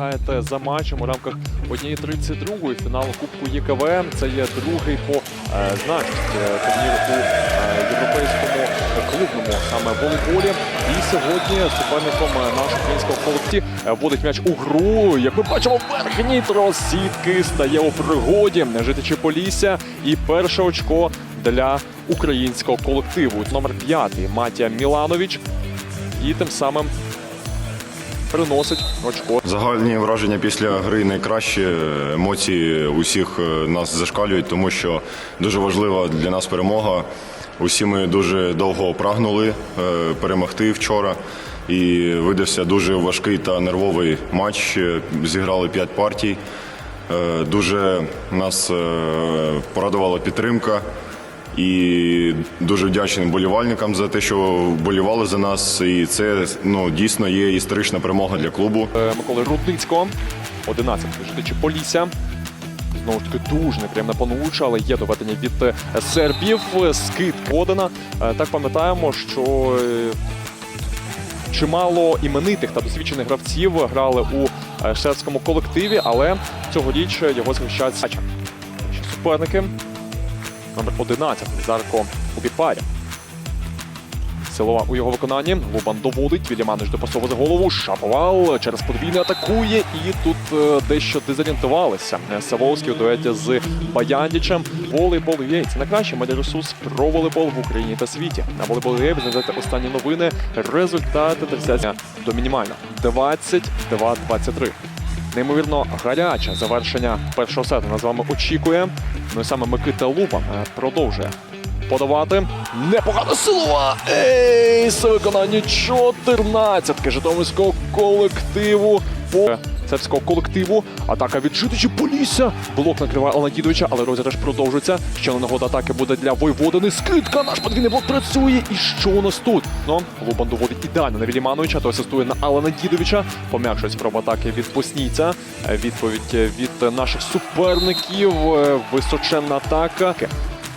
спостерігаєте за матчем у рамках однієї 32-ї фіналу Кубку ЄКВ. Це є другий по е, значності е, турнір у е, європейському клубному саме волейболі. І сьогодні суперником е, нашого українського колективу е, вводить м'яч у гру. Як ми бачимо, верхній трос сітки стає у пригоді. Житичі Полісся і перше очко для українського колективу. Номер п'ятий Матія Міланович. І тим самим приносить очко. Загальні враження після гри найкращі. Емоції усіх е, нас зашкалюють, тому що дуже важлива для нас перемога. Усі ми дуже довго прагнули е, перемогти вчора. І видався дуже важкий та нервовий матч. Е, Зіграли п'ять партій. Дуже нас порадувала підтримка. І дуже вдячний болівальникам за те, що вболівали за нас. І це ну дійсно є історична перемога для клубу. Е, Миколи Рудницького. 11 житичі Полісся. Знову ж таки, дуже неприємна пануча, але є доведення від е, сербів. Скид подана. Е, Так пам'ятаємо, що чимало іменитих та досвідчених гравців грали у сербському колективі, але цьогоріч його захищають суперники. Номер 11 Зарко Убіпаря. Силова у його виконанні. Лубан доводить. Вільяманич допасовує за голову. Шаповал через подвійне атакує. І тут е, дещо дезорієнтувалися. Савовський у дуеті з Баяндічем. Волейбол є. Це найкращий медіаресурс про волейбол в Україні та світі. На волейбол є знайдете останні новини. Результати трансляція до мінімально 22-23. Неймовірно гаряче завершення першого сету нас з вами очікує. Ну і саме Микита Лупа е, продовжує подавати. Непогана силова! Ейс! Виконання 14 Житомирського колективу. Сербського колективу. Атака від Житичі Полісся. Блок накриває Аланкідовича, але розіграш продовжується. Ще на нагода атаки буде для Войводини. Скидка, наш подвійний блок працює. І що у нас тут? Ну, Лубан доводить ідеально на Вілімановича, той асистує на Алана Дідовича. Пом'якшує спроба атаки від Боснійця. Е, Відповідь е, від наших суперників. Е, Височенна атака.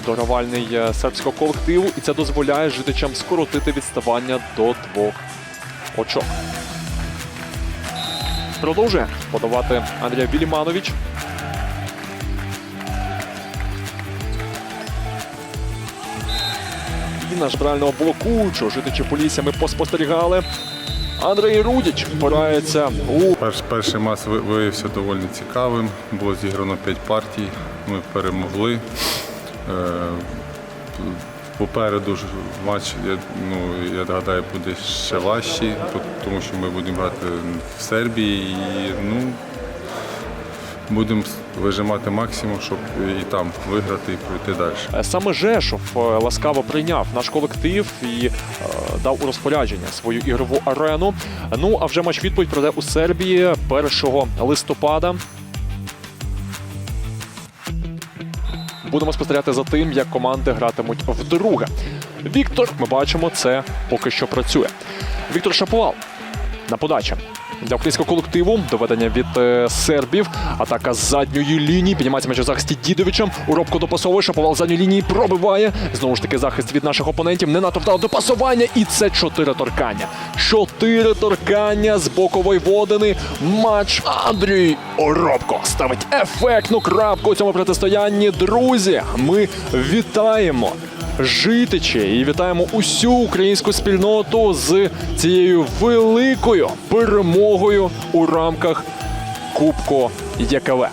Догравальний сербського колективу, і це дозволяє житичам скоротити відставання до двох очок. Продовжує подавати Андрій Віліманович. І наш правильного блокуючого житичі Полісся ми поспостерігали. Андрій Рудіч впирається у Перш, перший ви- виявився доволі цікавим. Було зіграно 5 партій. Ми перемогли. Попереду ж матч, я, ну, я гадаю, буде ще важчий, тому що ми будемо грати в Сербії і ну, будемо вижимати максимум, щоб і там виграти і пройти далі. Е, Саме Жешов е, ласкаво прийняв наш колектив і е, дав у розпорядження свою ігрову арену. Ну а вже матч відповідь пройде у Сербії 1 листопада. Будемо спостерігати за тим, як команди гратимуть вдруге. Віктор, ми бачимо, це поки що працює. Віктор Шапувал на подачі. Для українського колективу доведення від е, сербів. Атака з задньої лінії. Піднімається м'яч у захисті Дідовичем. Уробко допасовує. Шаповал з задньої лінії пробиває. Знову ж таки, захист від наших опонентів. Не надто вдало допасування. І це чотири торкання. Чотири торкання з бокової водини. Матч Андрій Оробко ставить ефектну крапку у цьому протистоянні. Друзі, ми вітаємо житичі і вітаємо усю українську спільноту з цією великою перемогою у рамках Кубку ЄКВ.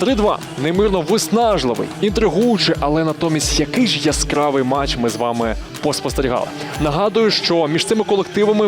3-2. Неймирно виснажливий, інтригуючий, але натомість який ж яскравий матч ми з вами поспостерігали. Нагадую, що між цими колективами